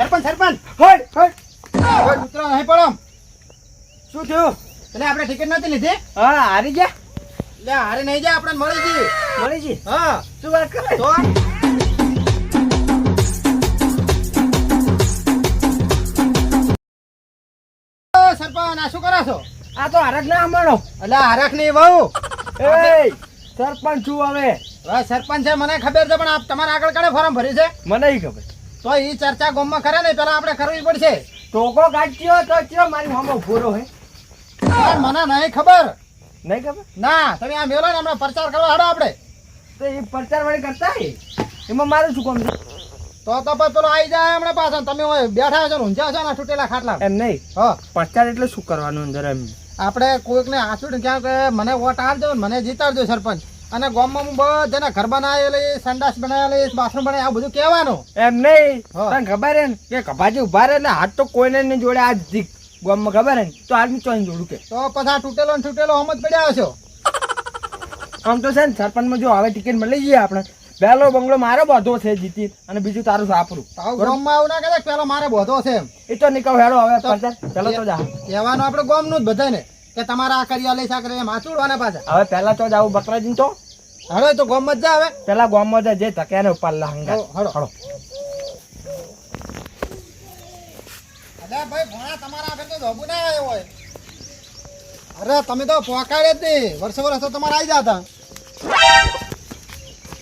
સરપંચ સરપંચ. હોય હોય. કૂતરો નહીં પડો શું થયું? એટલે આપણે ટિકિટ નથી લીધી? હા હારી ગયા. એટલે હારે નહીં જાય આપણે મળી ગઈ. મળી ગઈ? હા. શું વાત કરે? તો સરપંચ આ શું કરો છો? આ તો હરક ના મળો એટલે હરખ નહીં વહુ. એ સરપંચ છું હવે. સરપંચ છે મને ખબર છે પણ આપ તમારા આગળ કડે ફોર્મ ભર્યું છે? મને ખબર. તો એ ચર્ચા ગોમમાં કરે ને પેલા આપણે કરવી પડશે. ટોકો કાઢ્યો તો ચિયો મારી મામો ભૂરો હે. મને નહીં ખબર. નહીં ખબર? ના તમે આ મેલો ને હમણાં પ્રચાર કરવા હાડો આપણે. તો એ પ્રચાર વાળી કરતા એમાં મારું શું કામ છે? તો તો પછી પેલો આવી જાય હમણાં પાછા તમે બેઠા છો ઊંચા છો ને તૂટેલા ખાટલા. એમ નહીં. હા. પ્રચાર એટલે શું કરવાનું અંદર એમ? આપણે કોઈકને આસુડ ક્યાં કે મને વોટ આપજો ને મને જીતાડજો સરપંચ. અને ગામમાં હું બધાને ઘર બનાવેલી સંડાસ બનાવેલી બાથરૂમ બનાવે આ બધું કહેવાનું. એમ નહીં. તને ખબર હે ને કે કભાજી ઊભા રહે એટલે હાથ તો કોઈને નહીં જોડે આજ દીક ગામમાં ખબર હે ને? તો આદમી ચોઈન જોડું કે. તો પછી આ તૂટેલો ને તૂટેલો હમ જ પડ્યા છો આમ તો છે ને સરપંચમાં જો હવે ટિકિટ મળી જઈએ આપણે. પહેલો બંગલો મારો બધો છે જીતી અને બીજું તારું સાપરું ગામમાં આવું ના કહેતા પહેલો મારે બધો છે એમ. એ તો નીકળ હેડો હવે ચાલો તો જા. કહેવાનું આપણે ગામનું જ બધાને. કે તમારા આ કરિયા લઈ સાકરે એમ પાછા. હવે પહેલા તો જાવું બકરાજીને તો. હવે તો ગોમ જ જા હવે. પેલા ગામમાં જા, જે તકે ને ઉપર લહંગા હળો. હળો. અલ્યા ભાઈ ભોણા તમારા આગળ તો ધોબું ના આવ્યો હોય. અરે તમે તો પોકાડે જ નહીં. વર્ષો વર્ષો તમારે આવી જાતા.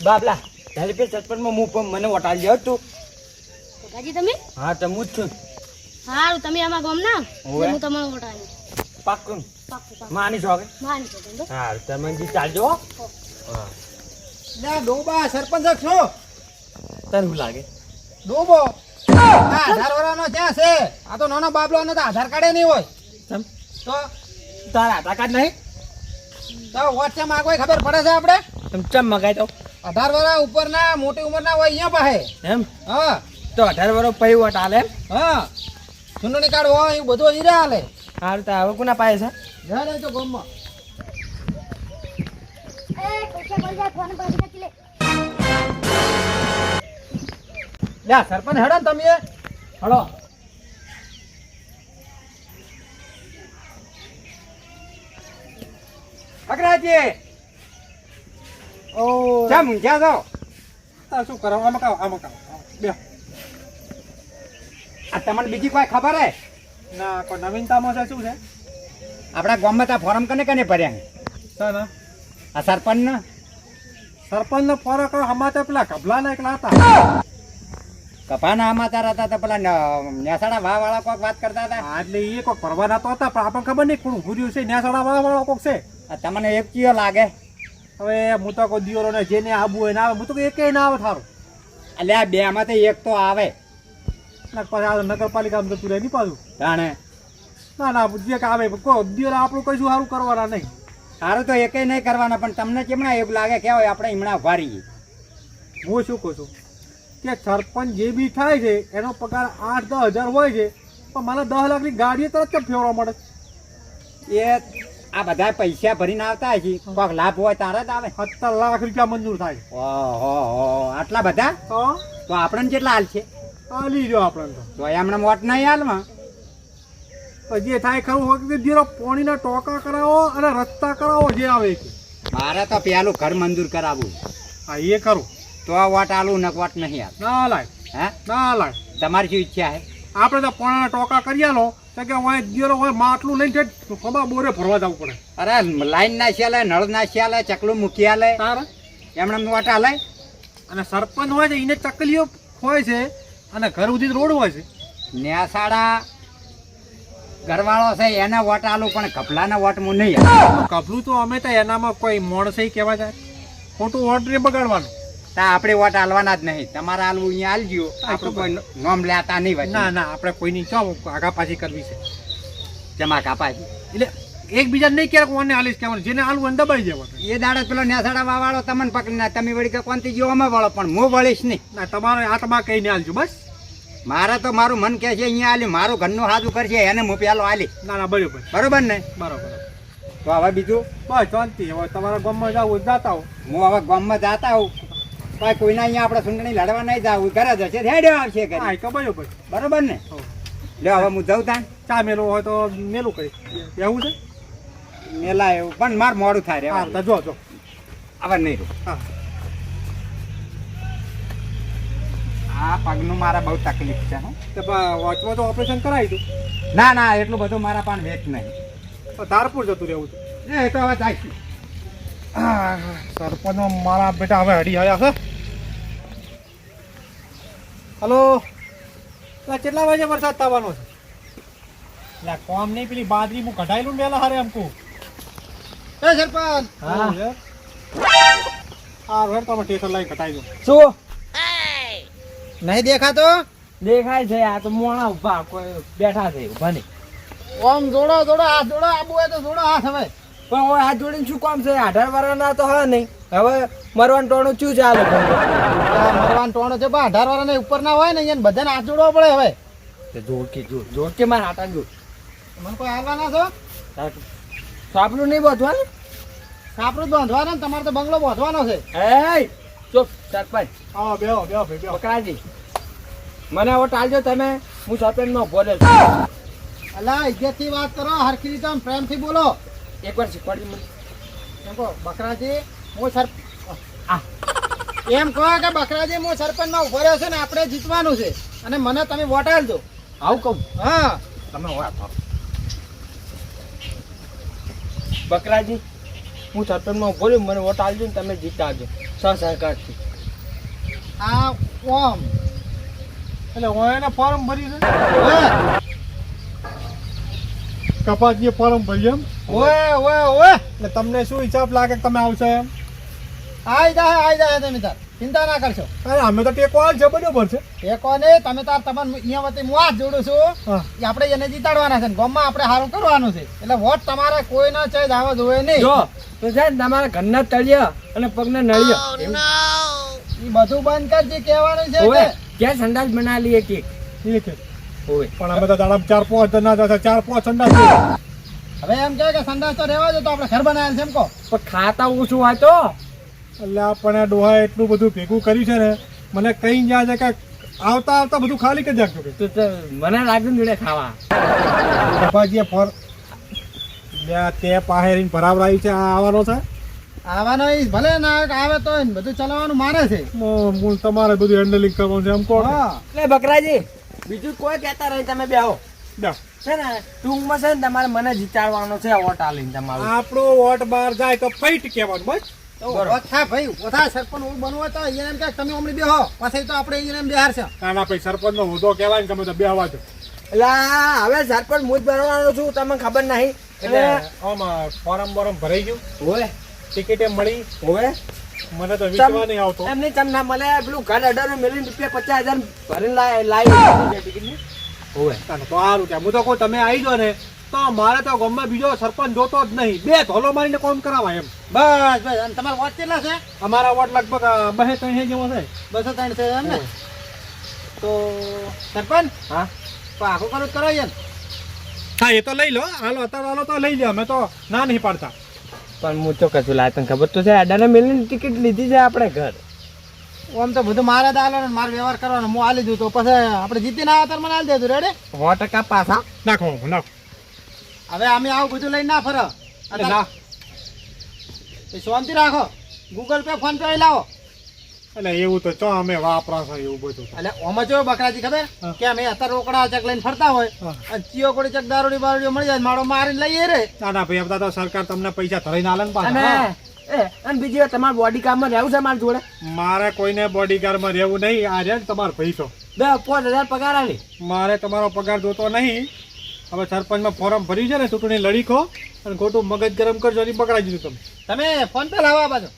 બાપલા તારી પે સરપંચમાં હું પણ મને વટાડી જાવ તું. તમે? હા તો હું જ છું. હારું તમે આમાં ગમ ના. હું પાક્કું પાક્કું. માની છો હા તમે જી ચાલજો ના ડોબા સરપંચ છો. તને લાગે? ડોબો. આધાર વાળાનો ત્યાં છે? આ તો નાનો બાબલો તો આધાર કાર્ડે નહીં હોય. તો? તારા આધાર કાર્ડ નહીં? તો વોટ્સએપમાં કોઈ ખબર પડે છે આપણે? તમ ચમ મગાઈ તો અઢાર વર્ષ ઉપરના મોટી ઉંમરના હોય અહીંયા પાસે. એમ? હા. તો અઢાર વર્ષ પછી વટ હાલે એમ? હા. ચૂંટણી કાર્ડ હોય એવું બધું અહીં હાલે. હારું તો આવો કોના પાસે છે? જા તો ગામમાં. સરપંચ હેડો તમે. હળો અગ્રાજી ઓ ચમ ઊંઝા છો? આ શું કરો? આમાં કાવ આમાં કાવ બે. આ તમને બીજી કોઈ ખબર હે? ના કોઈ નવીનતામાં છે શું છે? આપણા ગામમાં તા ફોરમ કને કને ભર્યા? ને આ સરપંચ ને સરપંચ નો ફોરમ હમા તો પેલા કબલા ના એકલા હતા. કપાના સમાચાર હતા તો પેલા નેસાડા વાહ વાળા કોઈક વાત કરતા હતા. એટલે એ કોઈ પરવાના તો હતા પણ આપણને ખબર નહીં કોણ ઉભું છે ન્યાસાડા વાળા વાળો કોક છે. તમને એક કયો લાગે? હવે હું તો કોઈ દિયોરો ને જેને આબુ હોય ના આવે હું તો એકે ના આવે થારું. એટલે આ બે માંથી એક તો આવે. પછી આ નગરપાલિકામાં તો તું નહીં પાછું. જાણે ના ના જે કે આવે કો દિયોરો આપણું કશું સારું કરવાના નહીં. સારું તો એકે નહીં કરવાના પણ તમને કેમના એવું લાગે કે હોય આપણે હમણાં રહીએ હું શું કહું છું? કે સરપંચ જે બી થાય છે એનો પગાર આઠ દસ હજાર હોય છે પણ મને દસ લાખની ગાડીએ તરત કેમ ફેરવા મળે એ આ બધા પૈસા ભરીને આવતા છે કોઈક લાભ હોય તારે જ આવે. સત્તર લાખ રૂપિયા મંજૂર થાય. ઓહો આટલા બધા? તો તો આપણને કેટલા હાલ છે? આલી જો આપણને તો. તો એમણે મોટ નહીં હાલમાં. જે થાય ખરું હોય કે જીરો પોણીના ટોકા કરાવો અને રસ્તા કરાવો જે આવે કે. મારે તો પેલું ઘર મંજૂર કરાવવું હા એ કરું તો વોટ આલું ને વાટ નહીં હાલ ના લાય હે? ના લાય તમારી શું ઈચ્છા છે? આપણે તો પોણાના ટોકા કરી આલો તો કે હોય જીરો હોય માટલું લઈને ઠેઠ ખબા બોરે ફરવા જવું પડે. અરે લાઈન ના ચાલે નળ ના ચાલે ચકલું મૂકી આલે. તારે? એમણે વાટ હાલે અને સરપંચ હોય છે એને તકલીફ હોય છે અને ઘર સુધી રોડ હોય છે. નેસાડા ઘરવાળો છે એને વોટ આલું પણ કપલાના વોટ હું નહીં. કપલું તો અમે તો એનામાં કોઈ મોણસે કહેવા જાય ખોટું ઓર્ડર બગાડવાનું. તા આપણે વોટ હાલવાના જ નહીં. તમારે આલવું અહીંયા આલજો. આપણે કોઈ નોમ લેતા નહીં. ના ના આપણે કોઈની ચો આગા પાછી કરવી છે. જમા કાપા એટલે એકબીજા નહીં ક્યારેક કોને હાલીશ કહેવાનું જેને હાલવું એને દબાઈ જવાનું એ દાડે પેલો નેસાડા વાળો તમને પકડીને તમે વળી કે કોનથી જીવો અમે વાળો પણ હું વળીશ નહીં. ના તમારે આત્મા કહીને હાલજો બસ. મારે તો મારું મન કહે છે અહીંયા હાલ્યું મારું ઘરનું હાજુ કરશે એને હું પેલો હાલી ના ના બરોબર. બરોબર ને? બરોબર. તો હવે બીજું? બસ શાંતિ. હવે તમારા ગામમાં જાવ જાતા હો હું હવે ગામમાં જાતા હોઉં. ભાઈ કોઈના અહીંયા આપણે સુંદરી લડવા નહીં જાવ ઘરે જશે હેડ્યો આવશે ઘરે. તો બરાબર. ને. લ્યો હવે હું જાઉં તાન ચા મેલું હોય તો મેલું કરી. એવું છે? મેલા એવું. પણ માર મોડું થાય રે હા જો જો. હવે નહીં. હા. આ પગનું મારા બહુ તકલીફ છે હો. તો વોચમાં તો ઓપરેશન કરાવી દઉં ના ના એટલું બધું મારા પણ વેચ નહીં. તો ધારપુર જતું રહેવું છે એ તો હવે જાય છે. સરપંચ મારા બેટા હવે હડી આવ્યા છે. હલો? આ કેટલા વાગે વરસાદ થવાનો છે? કોમ નહીં પેલી બાદરી હું કઢાયેલું મેલા હારે અમકુ એ સરપંચ હા. હા રેડ તમે ટેશન લાઈન કઢાઈ દો શું? નહીં દેખાતો? દેખાય છે આ તો મોણા ઊભા કોઈ બેઠા છે ઊભા નહીં. ઓમ જોડો જોડો હાથ જોડો આબુ હોય તો જોડો હાથ હવે. પણ હવે હાથ જોડીને શું કામ છે? અઢાર વાળાના તો હા નહીં. હવે મરવાન ટોણું ચું ચાલે આ મરવાન ટોણો છે પણ અઢાર વાળાને ઉપર ના હોય ને અહીંયા બધાને હાથ જોડવો પડે હવે. જોડ કે જોડ જોડ કે મારા હાટા જોડ મને કોઈ હાલવાના છો સાપલું નહીં બાંધવાનું? સાપડું જ બાંધવાનો ને તમારે તો બંગલો બાંધવાનો છે. એ ચૂપ સરપંચ. હા બેહો બેહો બેહો. બકરાજી મને હવે ટાળજો તમે હું સરપંચ નો બોલે છું. અલા ઇજ્જતથી વાત કરો હરખી રીતે પ્રેમથી બોલો. એકવાર શીખવાડી મને. એમ કહો બકરાજી હું સર એમ કહો કે બકરાજી હું સરપંચમાં ઊભો રહ્યો છું ને આપણે જીતવાનું છે. અને મને તમે વોટ આપજો. આવું કહું? હા. તમે વાત કરો. બકરાજી, હું સરપંચમાં બોલ્યું મને વોટ આવજો ને તમે જીતાજો સહસહકારથી આ ફોર્મ એટલે એને ફોર્મ ભરી છે કપાસજીએ ફોર્મ ભર્યું એમ? ઓએ ઓએ ઓએ એટલે તમને શું હિસાબ લાગે તમે આવશો એમ? આઈ જાય આઈ જાય તમે તાર ચિંતા ના કરશો. અરે અમે તો ટેકો આલ છે બરોબર છે. ટેકો ને તમે તાર તમને અહીંયા વતી હું હાથ જોડું છું. એ આપણે એને જીતાડવાના છે ને ગામમાં આપણે સારું કરવાનું છે. એટલે વોટ તમારે કોઈનો છે જ આવા જોઈએ નહીં. જો તો છે ને તમારા ઘરના તળિયા અને પગના નળિયા. એ બધું બંધ કરજે કહેવાનું છે કે. ક્યાં સંડાસ બના લઈએ કે? એ છે ઓય પણ અમે તો દાડા ચાર પાંચ ના હતા ચાર પાંચ સંડાસ હવે એમ કહે કે સંડાસ તો રહેવા દો તો આપણે ઘર બનાવેલ છે એમ કહો. પણ ખાતા ઓછું હોય તો? એટલે આપણે ડોહા એટલું બધું ભેગું કર્યું છે ને મને કઈ જ્યાં છે કે આવતા આવતા બધું ખાલી કરી નાખજો કે. મને લાગ્યું ને જોડે ખાવા. કપાસજીએ ફોર તે પાસે રહીને ભરાવરાઈ છે આ આવવાનો છે? આવવાનો ભલે ના આવે તો બધું ચલાવવાનું મારે છે. હું મૂળ તમારે બધું હેન્ડલિંગ કરવાનું છે એમ કહો એટલે બકરાજી બીજું કોઈ કહેતા રહી તમે બેહો. છે ને ટૂંકમાં છે ને તમારે મને જીતાડવાનો છે વોટ આલીને તમારો. આપણો વોટ બહાર જાય તો ફાઈટ કહેવાનું બસ. ભાઈ ઊભો સરપંચ હું તો અહીંયા એમ કે તમે હમણાં બેહો પછી તો આપણે અહીંયા એમ છે. ના ના ભાઈ સરપંચનો હોદ્દો કહેવાય ને તમે તો બેહવા છો એટલે હવે સરપંચ હું જ ભરવાનો છું તમને ખબર નહીં. એટલે આમ ફોરમ બોરમ ભરાઈ ગયું? ઓય ટિકિટ એમ મળી? ઓય મને તો વિશ્વાસ નહીં આવતો. એમની ના મળે પેલું ઘર અઢાર રૂપિયા પચાસ હજાર ભરીને લાય લાવી ચાલો, તો સારું છે હું તો કહું તમે આવી જાઓ ને તો મારે તો ગામમાં બીજો સરપંચ જોતો જ નહીં. બે ધોલો મારીને કોમ કરાવા એમ. બસ બસ. અને તમારા વોટ કેટલા છે? અમારા વોટ લગભગ અ, બે ત્રણ જેવો છે બસો ત્રણ છે એમ ને? તો સરપંચ હા? તો આખું કરું જ કરો અહીંયા હા એ તો લઈ લો. હાલો અત્યારે હાલો તો લઈ લો અમે તો ના નહીં પાડતા. પણ હું તો કશું લાય તને ખબર તો છે અડાને મિલિયન ટિકિટ લીધી છે આપણે ઘર. આમ તો બધું મારે જ આલો ને મારે વ્યવહાર કરવાનો. હું આલી દઉં તો પછી આપણે જીતીને આવ્યા ત્યારે મને આલી દેજો. રેડે સો ટકા પાછા. નાખો નાખો. હવે અમે આવું બધું લઈને ના ફરો. શાંતિ રાખો. ગૂગલ પે ફોન પે લાવો. એટલે એવું તો ચો અમે વાપરાશો એવું બધું એટલે ઓમાં જો બકરાજી ખબર? કે અમે અત્યારે રોકડા ચક લઈને ફરતા હોય. અને ચિયો કોડી ચક દારૂડી બારૂડી મળી જાય મારો મારીને લઈએ રે. ના ના ભાઈ બધા તો સરકાર તમને પૈસા ધરાઈને આલે ને અને પાછા એ અને બીજી વાત તમારે બોડી કામમાં રહેવું છે મારી જોડે? મારે કોઈને બોડીગાર્ડમાં રહેવું નહીં આ રે તમારો પૈસો બે પાંચ હજાર પગાર આલી. મારે તમારો પગાર જોતો નહીં. હવે સરપંચમાં ફોર્મ ભર્યું છે ને ચૂંટણી લડી ખો અને ખોટું મગજ ગરમ કરજો અને પકડાઈ દીધું તમે. તમે ફોન પે લાવવા પાછો બાજુ.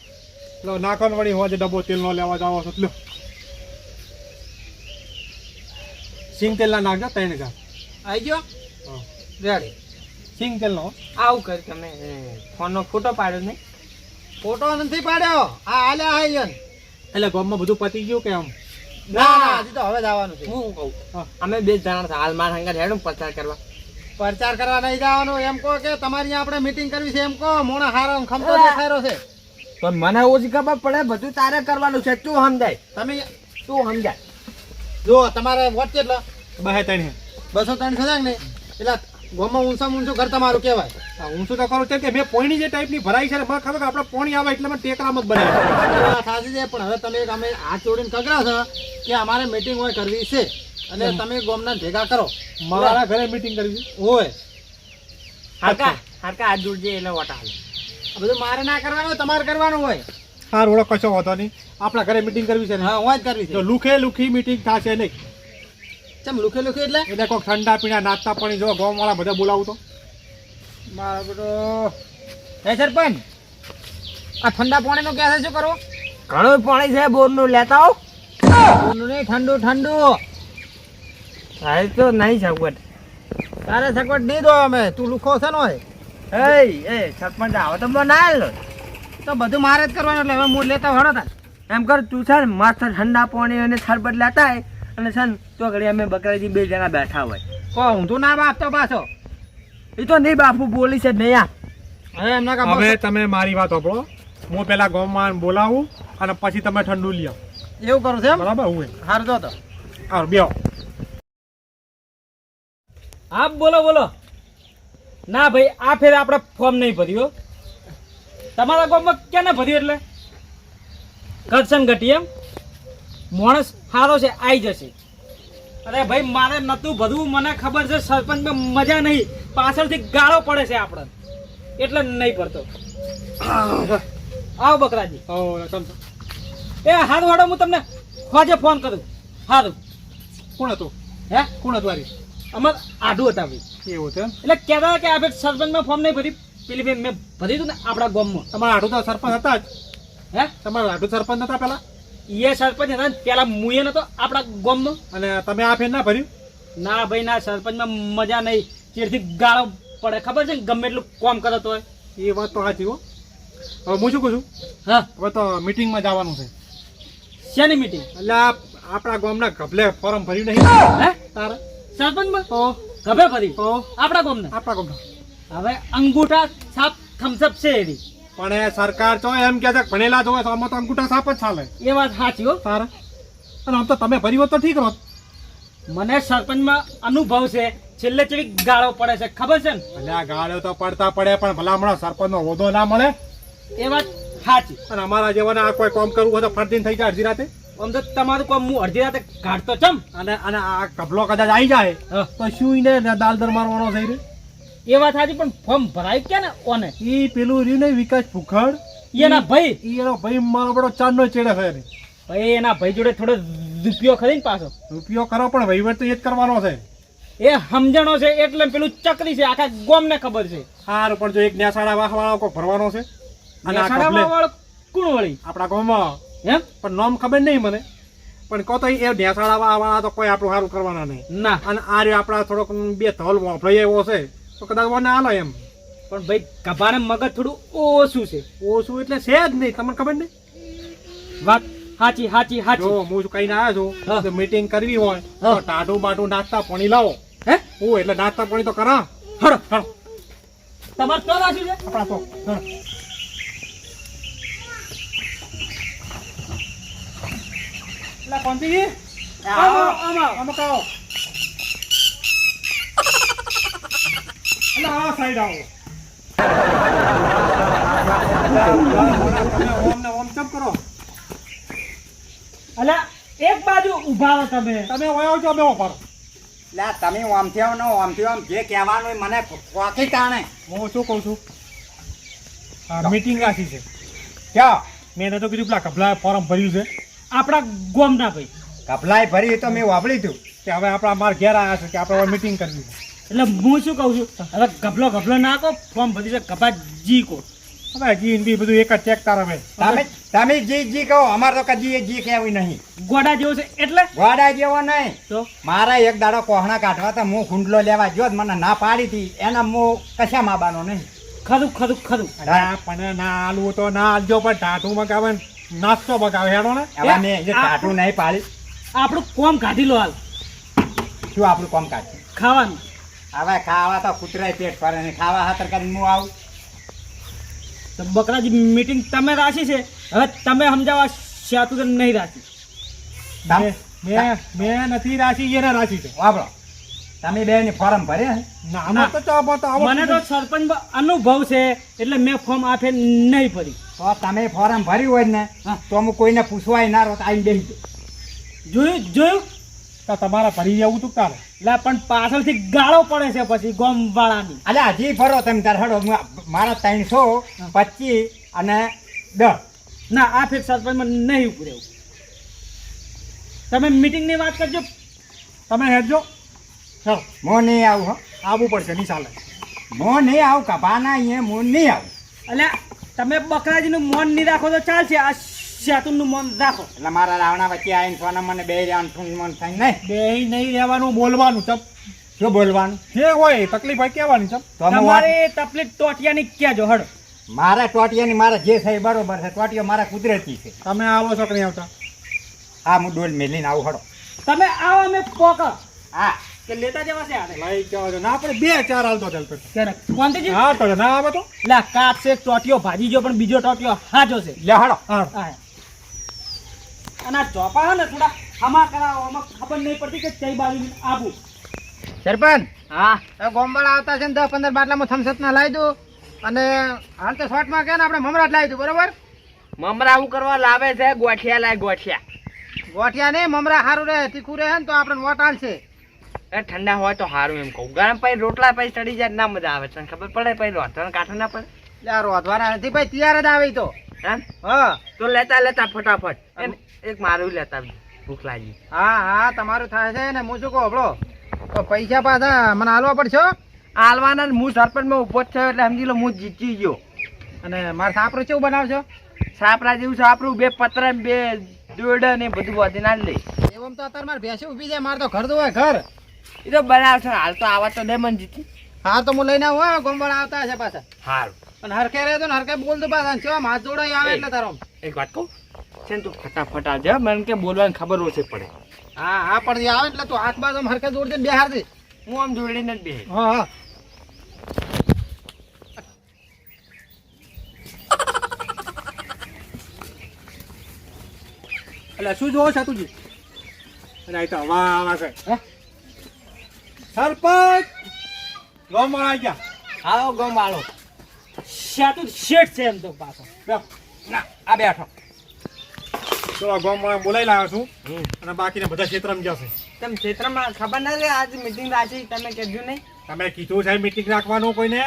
લો નાખવાનું વળી હોજે ડબ્બો તેલ નો લેવા જાવ છો. લો. સિંગ તેલ ના નાખજો ત્રણ હજાર આવી ગયો. રેડી. સિંગ તેલ નો આવું કરી તમે ફોનનો ફોટો પાડ્યો નહીં. ફોટો નથી પાડ્યો. આ આલ્યા હા ઈયન. એટલે ગામમાં બધું પતી ગયું કે આમ? ના ના હજી તો હવે જવાનું છે. હું કહું. અમે બે જણા હાલ મારા સંગત હેડું પ્રચાર કરવા. પ્રચાર કરવા નહીં જવાનો. એમ કહો કે તમારી અહીંયા આપણે મીટિંગ કરવી છે એમ કહો. મોણા હારો ને ખમતો દેખાયરો છે. પણ મને ઓછી ખબર પડે બધું તારે કરવાનું છે. તું સમજાય. તમે તું સમજાય. જો તમારે વોટ કેટલા? બહે ત્રણ બસો ત્રણ થશે ને એટલે ગોમાં ઊંચા ઊંચું ઘર તમારું કહેવાય. ઊંચું તો કરું છે કે મેં પોણી જે ટાઈપની ભરાઈ છે ને મને ખબર કે આપણે પોણી આવે એટલે મને ટેકરામાં જ બને સાચી છે પણ હવે તમે અમે હાથ જોડીને કગરા છો કે અમારે મીટિંગ હોય કરવી છે. અને તમે ગોમના ભેગા કરો. મારા ઘરે મીટિંગ કરી છે. હોય. હારકા હારકા હાથ જોડજે એટલે વોટ હાલે. બધું મારે ના કરવાનું હોય, તમારે કરવાનું હોય. હા રોડો કશો હોતો નહીં. આપણા ઘરે મીટિંગ કરવી છે ને. હા હું જ કરવી જો છે લુખે લુખી મીટિંગ થશે નહીં. ચમ લુખે લુખે એટલે? એટલે કોઈ ઠંડા પીણા નાસ્તા પાણી જો ગામ વાળા બધા બોલાવું તો. મારા બેટો. હે સરપંચ? આ ઠંડા પાણીનું ક્યાં છે? શું કરો? ઘણું પાણી છે બોરનું. લેતા આવો. ઠંડુ નહીં ઠંડુ ઠંડુ. હાલ તો નહીં સગવડ તારે સગવડ નહીં દો અમે. તું લુખો છે ને હોય એ એ સરપંચ આવો તો મને ના લો તો બધું મારે જ કરવાનું એટલે હવે મૂળ લેતા હડો તા એમ કર તું છે ને મસ્ત ઠંડા પાણી અને શરબત લેતા અને છે ને તો ઘડી અમે બકરાજી બે જણા બેઠા હોય. કો હું તું ના બાપતો પાછો. એ તો નહીં બાપુ બોલી છે નહીં આ હવે તમે મારી વાત સાંભળો. હું પેલા ગામમાં બોલાવું અને પછી તમે ઠંડુ લ્યો. એવું કરું છે એમ? બરાબર હું હાર જો તો. હા બેહો. હા બોલો બોલો. ના ભાઈ આ ફેર આપણે ફોર્મ નહીં ભર્યું તમારા ગામમાં ક્યાં ભર્યું એટલે? ઘટસન ઘટી એમ? માણસ સારો છે આવી જશે. અરે ભાઈ મારે નતું ભરવું મને ખબર છે સરપંચમાં મજા નહીં. પાછળથી ગાળો પડે છે આપણે એટલે નહીં પડતો આવો બકરાજી. એ હારું વાળો હું તમને હોજે ફોન કરું. સારું કોણ હતું? હે? કોણ હતું અમાર આડું હતા ભાઈ. એવું છે એટલે કહેતા કે આ ભાઈ સરપંચમાં ફોર્મ નહીં ભરી. પેલી ભાઈ મેં ભરી હતું ને આપણા ગામમાં. તમારા આઠું તો સરપંચ હતા જ. હે? તમારા આડું સરપંચ હતા પેલા? એ સરપંચ હતા પેલા મુએ નતો આપણા ગામમાં. અને તમે આ ફેર ના ભર્યું? ના ભાઈ ના સરપંચમાં મજા નહીં. ચીડથી ગાળો પડે. ખબર છે ને ગમે એટલું કોમ કરતો હોય. એ વાત તો સાચી હો. હવે હું શું કહું છું? હા. હવે તો મીટિંગમાં જવાનું છે. શેની મીટિંગ એટલે આપણા ગામના ગભલે ફોર્મ ભર્યું નહીં. હે? તારે? સરપંચમાં તો ગભે ભરી તો આપણા ગામને. આપણા ગામના. હવે અંગૂઠા છાપ થમ્સઅપ છે એની. પણ સરકાર તો એમ કે છે કે ભણેલા જોવે તો આમાં તો અંગૂઠા સાપ જ ચાલે. એ વાત સાચી હો. તારે? અને આમ તો તમે ભર્યું હોત તો ઠીક હોત. મને સરપંચમાં અનુભવ છે. છેલ્લે ચેવી ગાળો પડે છે ખબર છે ને? ભલે આ ગાળો તો પડતા પડે પણ ભલામણો સરપંચનો હોદો ના મળે. એ વાત સાચી. અને અમારા જેવાને આ કોઈ કામ કરવું હોય તો ફરતીન થઈ જાય અડધી રાતે. આમ તો તમારું કોમ હું અડધી રાતે કાઢતો ચમ. અને અને આ કપલો કદાચ આવી જાય તો શું ને દાલ દર મારવાનો થઈ રહ્યો એ વાત સાચી પણ ફોર્મ ભરાય કે ને ઓને એ પેલું રહ્યું ને વિકાસ ભૂખડ? એના ભાઈ. એનો ભાઈ મારો બડો ચાંદનો ચેડે એને. ભાઈ એના ભાઈ જોડે થોડો રૂપિયો ખરીને પાછો. રૂપિયો કરો પણ વહીવટ તો એ જ કરવાનો છે. એ સમજણો છે એટલે પેલું ચકરી છે આખા ગોમ ને ખબર છે. સારું પણ જો એક ન્યાસાડા વાળો કોઈ ભરવાનો છે? અને કોણ વળી? આપણા ગામમાં એમ પણ નામ ખબર નહીં મને. પણ કહો તો એ નેસાડા વાળા તો કોઈ આપણું સારું કરવાના નહીં. ના. અને આ રહ્યો આપણા થોડોક બે ધોલ વાપરાય એવો છે તો કદાચ મને હાલો એમ. પણ ભાઈ કભાને મગજ થોડું ઓછું છે. ઓછું એટલે છે જ નહીં તમને ખબર નહીં? વાત સાચી સાચી સાચી. હું શું કહીને આવ્યો. છું મીટિંગ કરવી હોય તો. ટાટું બાટું નાસ્તા પાણી લાવો. હે? હું એટલે નાસ્તા પાણી તો કરા. હળો હળો તમારે તો રાખ્યું છે? આપણા તો. હળો. એટલે કોંતીજી આવો આવો આવો કાઓ એટલે આ સાઈડ આવો તમે ઓમ ને ઓમ ચમ કરો અલા એક બાજુ ઊભા રહો તમે તમે ઓયો છો બે પાડો લે તમે ઓમથી આવો ને ઓમથી આમ જે કહેવાનું મને વાકી તાણે. હું શું કહું છું? મીટિંગ રાખી છે. ક્યાં? મેં તો કીધું પેલા કપલા ફોર્મ ભર્યું છે. આપણા ગોમના ભાઈ. કપલાય ભરી તો મેં વાપરી હતું કે હવે આપણા અમારા ઘેર આવ્યા છે કે આપણે મીટિંગ કરવી એટલે હું શું કહું છું? હવે ગભલો ગભલો નાખો ફોર્મ ભરી છે કપા જી કો હવે જી હિન્દી બધું એક જ ચેક તારા ભાઈ તમે તમે જી જી કહો અમારે તો કદી જી કહેવું નહીં. ગોડા જેવો છે એટલે? ગોડા જેવો નહીં. તો? મારા એક દાડો કોહણા કાઢવા તો હું ખુંડલો લેવા ગયો મને ના પાડી હતી. એના હું કશા માબાનો નહીં. ખરું ખરું ખરું. પણ ના આલવું તો ના આલજો પણ ટાટું મગાવે ને નાસ્તો બગાવે હેડો ને. હવે મેં જે કાટું નહીં પાડી. આપણું કોમ કાઢી લો હાલ. શું આપણું કોમ કાઢ? ખાવાનું. હવે ખાવા તો કૂતરાય પેટ ભરે ને ખાવા હાથર કરીને હું આવું? તો બકરાજી મીટિંગ તમે રાખી છે. હવે તમે સમજાવવા શાતું તો નહીં રાખી. મેં મેં નથી રાશી એને રાશી છે. વાપરો. તમે બે ની ફોર્મ ભરે ના મને તો સરપંચ અનુભવ છે એટલે મેં ફોર્મ આપે નહીં ભરી. તો તમે ફોર્મ ભર્યું હોય ને હા. તો અમુક કોઈને પૂછવાય ના રહો તો આવીને બેસી. જોયું જોયું? તો તમારા ભરી જવું તું તારે. એટલે પણ પાછળથી ગાળો પડે છે પછી ગોમ વાળાની અલ્યા હજી ભરો તમે તાર હડો મારા ત્રણસો પચીસ અને દસ. ના આ ફેર સરપંચમાં નહીં ઉપરે એવું તમે મીટિંગની વાત કરજો. તમે હેડજો. ચાલો હું નહીં આવું હા. આવવું પડશે નહીં ચાલે હું નહીં આવું કપાના અહીંયા હું નહીં આવું. એટલે તમે બકરાજીનું મોન નહીં રાખો તો ચાલશે. આ શાતુનનું મોન રાખો. એટલે મારા રાવણા વચ્ચે આવીને સોના મને બે રહ્યા મન થાય નહીં. બે નહીં રહેવાનું બોલવાનું ચપ જો બોલવાનું? જે હોય તકલીફ હોય કહેવાની ચપ તો અમે તમારે તકલીફ ટોટિયાની કહેજો હડો મારા ટોટિયાની મારા જે થાય બરોબર છે. ટોટિયો મારા કુદરતી છે. તમે આવો છો કે નહીં આવતા? હા હું ડોલ મેલીને આવું હડો તમે આવો અમે પોકર હા. લેતા જવા આને લઈ જવા ના આપણે બે ચાર હાલતો ચાલતો ક્યારે કોંતીજી હા તો ના આવે તો. લે કાપ છે ટોટિયો ભાજી જો પણ બીજો ટોટિયો હાજો છે. લે હડો હા. અને ચોપા હે ને થોડા હમા કરાવો આમાં ખબર નહીં પડતી કે કઈ બાજુ આવું સરપંચ હા. ગોમવાળા આવતા છે ને દસ પંદર બાટલામાં થમસત ના લાવી દઉં. અને હાલ તો શોર્ટમાં કે ને આપણે મમરાટ લાવી દઉં બરોબર? મમરા હું કરવા લાવે છે ગોઠિયા લાય ગોઠિયા. ગોઠિયા નહીં મમરા સારું રહે તીખું રહે ને તો આપણે વોટ હાલશે એ ઠંડા હોય તો સારું એમ કહું. ગરમ પછી રોટલા પછી ચડી જાય ના મજા આવે. તને ખબર પડે પછી રોટલા? કાંઠો ના પડે? એટલે રોધવાના નથી ભાઈ તૈયાર જ આવે તો. હા? તો લેતા લેતા ફટાફટ. એક મારું લેતા ભૂખ લાગી. હા હા તમારું થાય છે ને હું શું કહું આપણો તો પૈસા પાછા મને હાલવા પડશે? હાલવાના હું સરપંચમાં ઊભો જ થયો એટલે સમજી લો હું જીતી ગયો. અને મારે સાપરું કેવું બનાવશો? સાપરા જેવું સાપરું બે પતરા બે દોડ ને બધું વધીને ના દે એમ તો અત્યારે મારે ભેંસી ઊભી છે મારે તો ઘર તો હોય ઘર. એ તો બનાવશે હાલ તો આવા તો દે મને જીતી. હા તો હું લઈને આવું હો આવતા હશે પાછા. હાલ અને હરખે રહેતો ને હરખે બોલ દો પાછા કેવા હાથ જોડાઈ આવે એટલે તારો. એક વાત કહું? છે ને તું? ફટાફટ આવજે હો, મને કે બોલવાની ખબર ઓછી પડે. હા હા પણ આવે એટલે તું હાથ બાજુ આમ હરખે જોડજે ને બે હાર દે હું આમ જોડીને જ બે હા હા. એટલે શું જોવો સાતુજી? અને આ તો હવા આવે છે. સરપંચ આવી ગયા. આવો ગમ વાળો. શાતું શેઠ છે એમ તો પાછો. ના આ બેઠો. ચલો ગામમાં બોલાવી લાવ્યો છું. અને બાકીના બધા ક્ષેત્રમાં જશે તમે ક્ષેત્રમાં ખબર નથી આજ મિટિંગ રાખી તમે કહેજો નહીં. તમે કીધું છે મિટિંગ રાખવાનું કોઈને?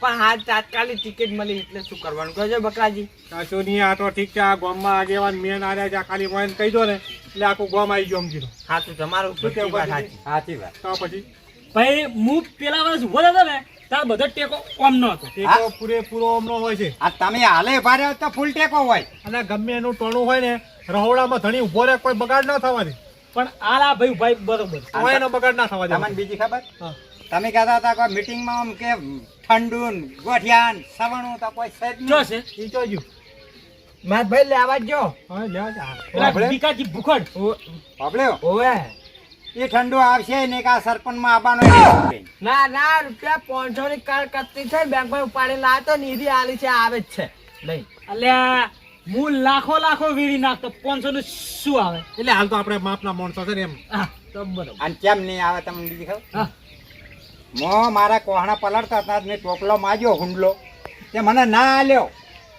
પણ હા તાત્કાલિક ટિકિટ મળી એટલે શું કરવાનું? કહેજો બકરાજી. સાચું નહીં આ તો ઠીક છે આ ગામમાં આગેવાન મેન આવ્યા છે ખાલી મોઈને કહી દો ને એટલે આખું ગામ આવી ગયો સમજી લો. હા તો તમારું શું કેવું સાચી વાત તો પછી? ભાઈ હું પેલા વર્ષ ઊભો હતો ને તાર બધો ટેકો ઓમ નો હતો ટેકો પૂરેપૂરો હમણાં હોય છે. આ તમે હાલે ભારે તો ફૂલ ટેકો હોય. અને ગમે એનું ટોણું હોય ને રહોડામાં ધણી ઊભો રહે કોઈ બગાડ ના થવા દે પણ આલા ભાઈ ભાઈ બરોબર. કોઈ એનો બગાડ ના થવા દે તમને બીજી ખબર? તમે કહેતા હતા કોઈ મીટિંગમાં આમ કે ઠંડુ ગોઠિયાન ગોઠિયા સવણું તો કોઈ સેજ જ જો છે ઈ તો. માર ભાઈ લેવા જ જો. હા, લેવા? વિકાસજી ભૂખડ. ઓવે. એ ઠંડુ આવશે ને કા સરપંચ સરપંચમાં આવવાનો ના ના રૂપિયા પાંચસો ની કાર કરતી છે બેંકમાં ઉપાડી લાતો ને ઈરી આલી છે આવે જ છે. લઈ. અલ્યા હું લાખો લાખો વીરી નાખતો પાંચસો નું શું આવે? એટલે હાલ તો આપણે માપના માણસો છે ને એમ. હા તો બરોબર. અને કેમ નહીં આવે તમને બીજી ખબર? હા. મો મારા કોહણા પલળતા હતા મેં ટોપલો માજ્યો હુંડલો. તે મને ના આલ્યો.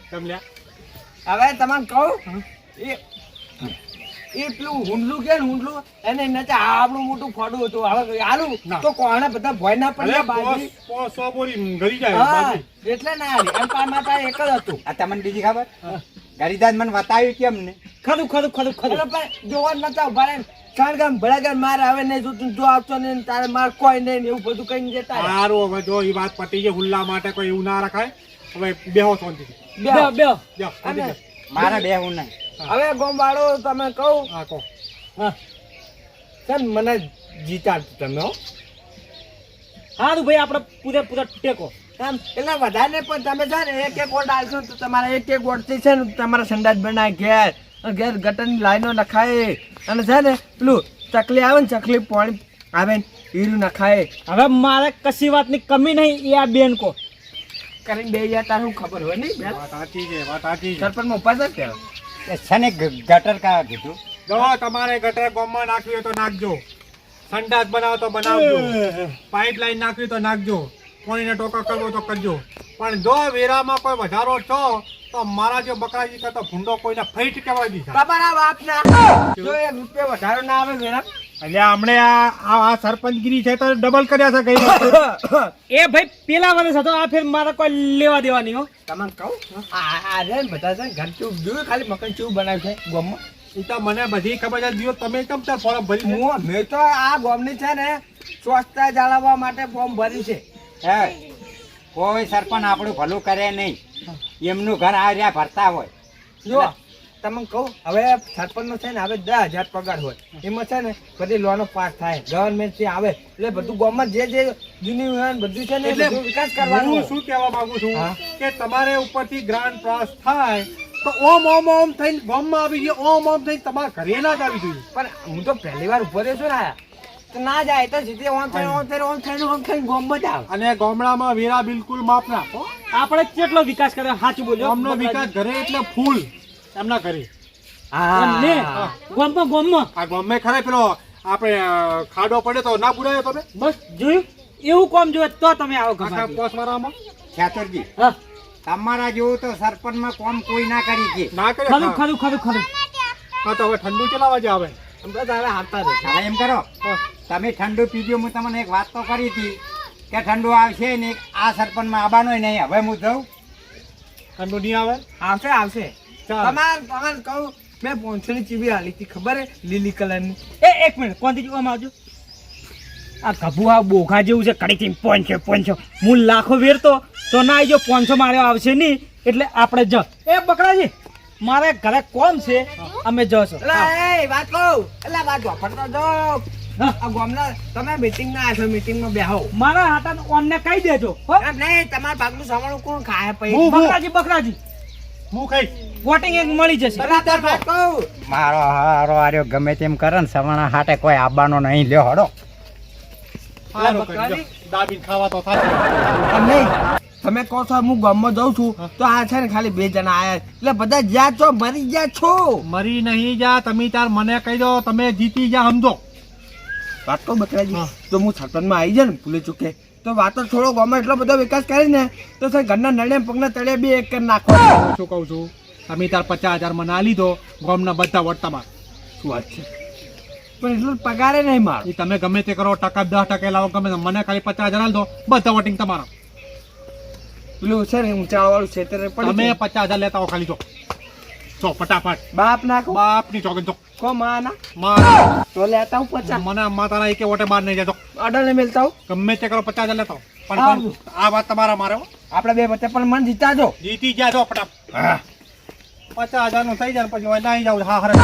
તમને હવે તમને કહું એ એ પેલું હુંડલું કે હુંડલું? એને આવડું મોટું ખોડું હતું. હવે હાલું તો કોણે બધા ભય ના અરે બાજી પોસ- પોસ સો બોરી ઘરી જાય એટલે ના હાલી એમ પાર માતા એક જ હતું. આ તમને બીજી ખબર? ગરીદાસ મને બતાવ્યું કેમ ને? ખરું ખરું ખરું ખરું. પણ જોવા નતા ઊભા રહે. કારણ કે આમ માર આવે ને જો તું જો આવતો ને તારે માર કોઈ નહીં ને એવું બધું કઈ જતા સારું હવે જો એ વાત પતી ગઈ હુલ્લા માટે કોઈ એવું ના રખાય. હવે બેહો શાંતિથી. મારે બેહું નહીં. હવે ગોમવાળો તમે કહું. હા કહો. હા. ને મને જીતા તમે હો. સારું ભાઈ આપણે પૂરેપૂરા ટેકો. એમ એટલે વધારે પણ તમે છે ને એક એક વોટ આવશો તો તમારા એક એક વોટથી છે ને તમારા સંડાસ બનાય ઘેર. ઘેર ગટરની લાઈનો નખાય. અને છે ને પેલું ચકલી આવે ને ચકલી પાણી આવે ને હીરું નખાય. હવે મારે કશી વાતની કમી નહીં એ આ બેન કો કરીને બે ગયા તાર ખબર હોય નહીં બેન? વાત સાચી છે વાત સાચી છે. સરપંચમાં ઉપાસ જ એ છે ગટર કા કીધું? જો તમારે ગટર ગોમમાં નાખવી હોય તો નાખજો. સંડાસ બનાવો તો બનાવજો. પાઇપલાઇન નાખવી તો નાખજો. પાણીને ટોકા કરવો તો કરજો. પણ જો વેરામાં કોઈ વધારો છો તો મારા જે બકરાજી કરતો ભૂંડો કોઈને ફઈટ કહેવાય દીધા તમારા બાપના જો એક રૂપિયા વધારો ના આવે મેડમ એટલે હમણે આ આ આ સરપંચગીરી છે તો ડબલ કર્યા છે કઈ એ ભાઈ પેલા વર્ષ હતો આ ફેર મારે કોઈ લેવા દેવાની હો. તમને કહું? આ આ રે ને બધા છે ઘર ચૂપ જોયું ખાલી મકાન ચૂપ બનાવ્યું છે ગોમમાં? એ તો મને બધી ખબર છે. જીઓ તમે કેમ ત્યાં ફોર્મ ભરી? હું મેં તો આ ગોમની છે ને સ્વચ્છતા જાળવવા માટે ફોર્મ ભર્યું છે. હે? કોઈ સરપંચ આપણું ભલું કરે નહીં. એમનું ઘર આ રહ્યા ભરતા હોય. જો તમને કહું હવે સરપંચનો છે ને હવે દસ હજાર પગાર હોય. એમાં છે ને બધી લોનો પાસ થાય. ગવર્મેન્ટથી આવે. એટલે બધું ગામમાં જે જે જૂની બધું છે ને એટલે વિકાસ કરવાનો હું શું કહેવા માંગુ છું કે તમારે ઉપરથી ગ્રાન્ડ પાસ થાય તો ઓમ ઓમ ઓમ થઈને ગામમાં આવી ગયો ઓમ ઓમ થઈને તમારા ઘરે ના જ આવી જોઈએ. પણ હું તો પહેલી વાર ઊભો રહ્યો છું ને તો ના જાય તો સીધે ઓમ થઈને ઓમ થઈને ઓમ થઈને ઓમ થઈને ગામમાં જ આવે. અને ગામડામાં વેરા બિલકુલ ના. આપણે કેટલો વિકાસ કર્યો? સાચું બોલ્યો? ગામનો વિકાસ ઘરે એટલે ફૂલ. એમના ના કરી. હા. ગોમમાં ગોમમાં. આ ગામે ખરે પેલો આપણે ખાડો પડે તો ના પુરાયો તમે? બસ જોયું? એવું કોમ જોયે તો તમે આવો ઘરમાં. પોસ મારામાં ખેતરજી હા. તમારા જેવું તો સરપંચમાં કોમ કોઈ ના કરી ના કરે ખરું. ખરું ખરું ખરું. હા તો હવે ઠંડુ ચલાવવા જ આવે. તો હવે હાલતા રહે. હવે એમ કરો. તમે ઠંડુ પીજો હું તમને એક વાત તો કરી હતી કે ઠંડુ આવશે ને આ સરપંચમાં આવવાનો નહીં હવે હું જઉં. ઠંડુ નહીં આવે? આવશે આવશે. તમાર તમાર કહું મેં પોંચસો ચીબી હાલી હતી ખબર હે? લીલી કલરની એ એક મિનિટ કોનથી જોવામાં આવજો? આ ગભુ આ બોઘા જેવું છે કડીથી પોંચો પોંચો હું લાખો વેરતો તો ના આવી જો પોંચો માર્યો આવશે નહીં. એટલે આપણે જ. એ બકરાજી મારે ઘરે કોમ છે? અમે જશો એટલે એ વાત કહું. એટલે વાત વાપરતો જો હા. આ ગામના તમે મીટિંગ ના આવ્યો મીટિંગમાં બેહો. મારા હાટા ઓનને કહી દેજો નહીં તમારા ભાગનું સામાન કોણ ખાય પછી? બકરાજી બકરાજી. હું ખાઈ વોટિંગ એક મળી જશે. મારો હારો આર્યો ગમે તેમ કરે ને સવાણા હાટે કોઈ આબાનો નહીં લ્યો હડો. તો તમે કહો છો હું ગામમાં જાઉં છું તો આ છે ને ખાલી બે જણા આયા. એટલે બધા જ્યાં છો મરી ગયા છો. મરી નહીં જા તમે તાર મને કહી દો તમે જીતી જા સમજો. વાત કહું બકરાજી? તો હું સરપંચમાં આવી જાય ને ભૂલી ચૂકે. તો વાતો છોડો ગામમાં એટલો બધો વિકાસ કરે ને તો ઘરના નળિયા પગના તળે બે એક કરી નાખો. શું કહું છું? તમે તાર પચાસ હજાર મને લીધો ગામના બધા વોટ તમારા શું વાત છે? પણ એટલો પગારે નહીં મારો. એ તમે ગમે તે કરો ટકા દસ ટકા લાવો ગમે મને ખાલી પચાસ હજાર દો બધા વોટિંગ તમારા. પેલું છે ને ઊંચાવાળું ક્ષેત્ર તમે પચાસ હજાર લેતા હો ખાલી જો. ચો ફટાફટ. બાપ ના બાપની ચોકન જો. કો માના મારા તો લેતા હું પચાસ. મને માતાના એકે વોટે બહાર નહીં જતો. અડલ ને મેલતા હું. ગમે તે કરો પચાસ હજાર લેતા હો. પણ આ વાત તમારા મારે આપણે બે વચ્ચે પણ મન જીતાજો. જીતી જાજો જો ફટાફટ. પચાસ હજારનું થઈ જાય પછી નાહી જાવ હા હરે